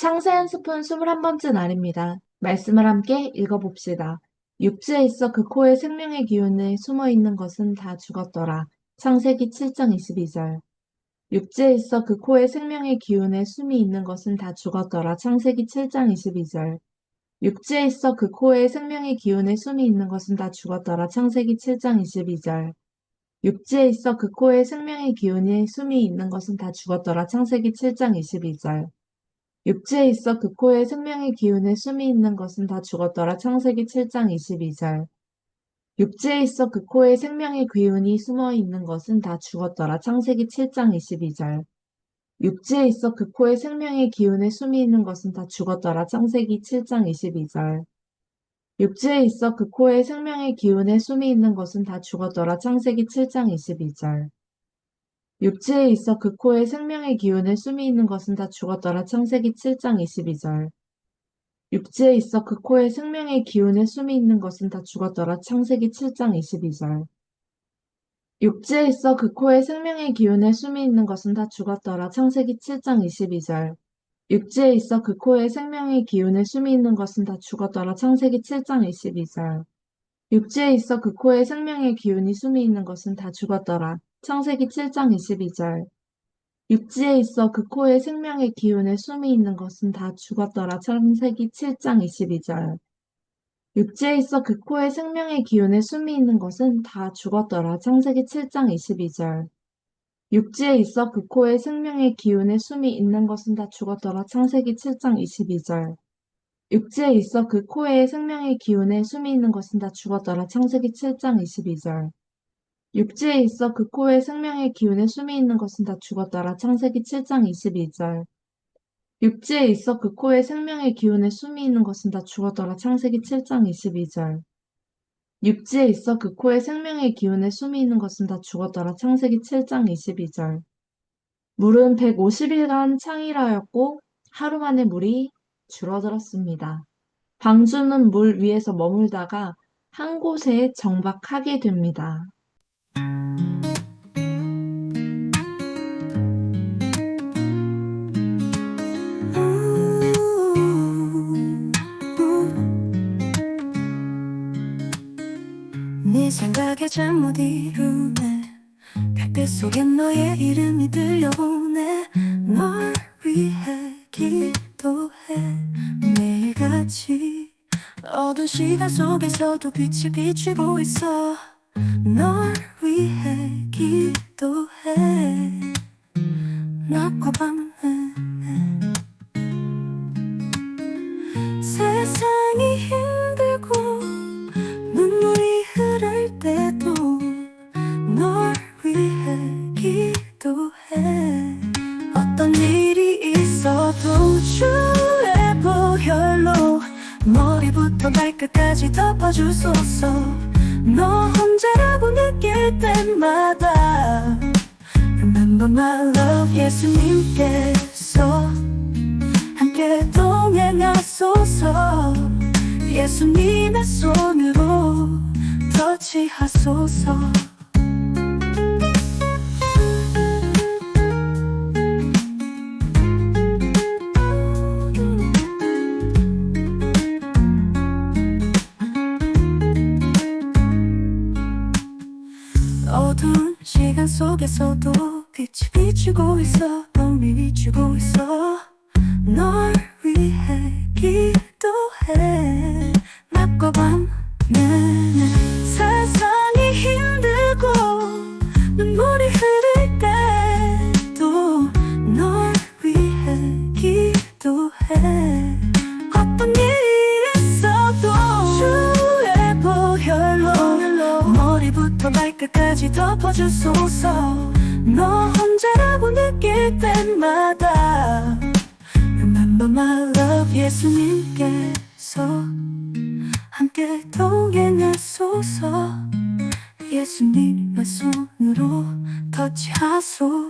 창세 연습은 21번째 날입니다. 말씀을 함께 읽어봅시다. 육지에 있어 그 코에 생명의 기운에 숨어 있는 것은 다 죽었더라. 창세기 7장 22절. 육지에 있어 그 코에 생명의 기운에 숨이 있는 것은 다 죽었더라. 창세기 7장 22절. 육지에 있어 그 코에 생명의 기운에 숨이 있는 것은 다 죽었더라. 창세기 7장 22절. 육지에 있어 그 코에 생명의 기운에 숨이 있는 것은 다 죽었더라. 창세기 7장 22절. 육지에 있어 그 코에 생명의 기운에 숨이 있는 것은 다 죽었더라. 창세기 7장 22절. 육지에 있어 그 코에 생명의 기운이 숨어 있는 것은 다 죽었더라. 창세기 7장 22절. 육지에 있어 그 코에 생명의 기운에 숨이 있는 것은 다 죽었더라. 창세기 7장 22절. 육지에 있어 그 코에 생명의 기운에 숨이 있는 것은 다 죽었더라. 창세기 7장 22절. 육지에 있어 그 코에 생명의 기운에 숨이 있는 것은 다 죽었더라. 창세기 7장 22절. 육지에 있어 그 코에 생명의 기운에 숨이 있는 것은 다 죽었더라. 창세기 7장 22절. 육지에 있어 그 코에 생명의 기운에 숨이 있는 것은 다 죽었더라. 창세기 7장 22절. 육지에 있어 그 코에 생명의 기운에 숨이 있는 것은 다 죽었더라. 창세기 7장 22절. 육지에 있어 그 코에 생명의 기운이 숨이 있는 것은 다 죽었더라. 창세기 7장 22절. 육지에 있어 그 코에 생명의 기운에 숨이 있는 것은 다 죽었더라. 창세기 7장 22절. 육지에 있어 그 코에 생명의 기운에 숨이 있는 것은 다 죽었더라. 창세기 7장 22절. 육지에 있어 그 코에 생명의 기운에 숨이 있는 것은 다 죽었더라. 창세기 7장 22절. 육지에 있어 그 코에 생명의 기운에 숨이 있는 것은 다 죽었더라. 창세기 7장 22절. 육지에 있어 그 코에 생명의 기운에 숨이 있는 것은 다 죽었더라. 창세기 7장 22절. 육지에 있어 그 코에 생명의 기운에 숨이 있는 것은 다 죽었더라. 창세기 7장 22절. 육지에 있어 그 코에 생명의 기운에 숨이 있는 것은 다 죽었더라. 창세기 7장 22절. 물은 150일간 창이라였고 하루 만에 물이 줄어들었습니다. 방주는 물 위에서 머물다가 한 곳에 정박하게 됩니다. 네 생각에 잠 못 이루네. 별빛 속에 너의 이름이 들려오네. 널 위해 기도해. 매일같이 어두운 시간 속에서도 빛이 비추고 있어. 널 위해 기도해 머리부터 발끝까지 덮어주소서 너 혼자라고 느낄 때마다 Remember my love 예수님께서 함께 동행하소서 예수님의 손으로 터치하소서 어두운 시간 속에서도 빛이 비추고 있어 널 비추고 있어. 널 위해 기 머리부터 발끝까지 덮어줄 수 없어. 너 혼자라고 느낄 때마다 Remember my love 예수님께서 함께 동행하소서 예수님의 손으로 터치하소서.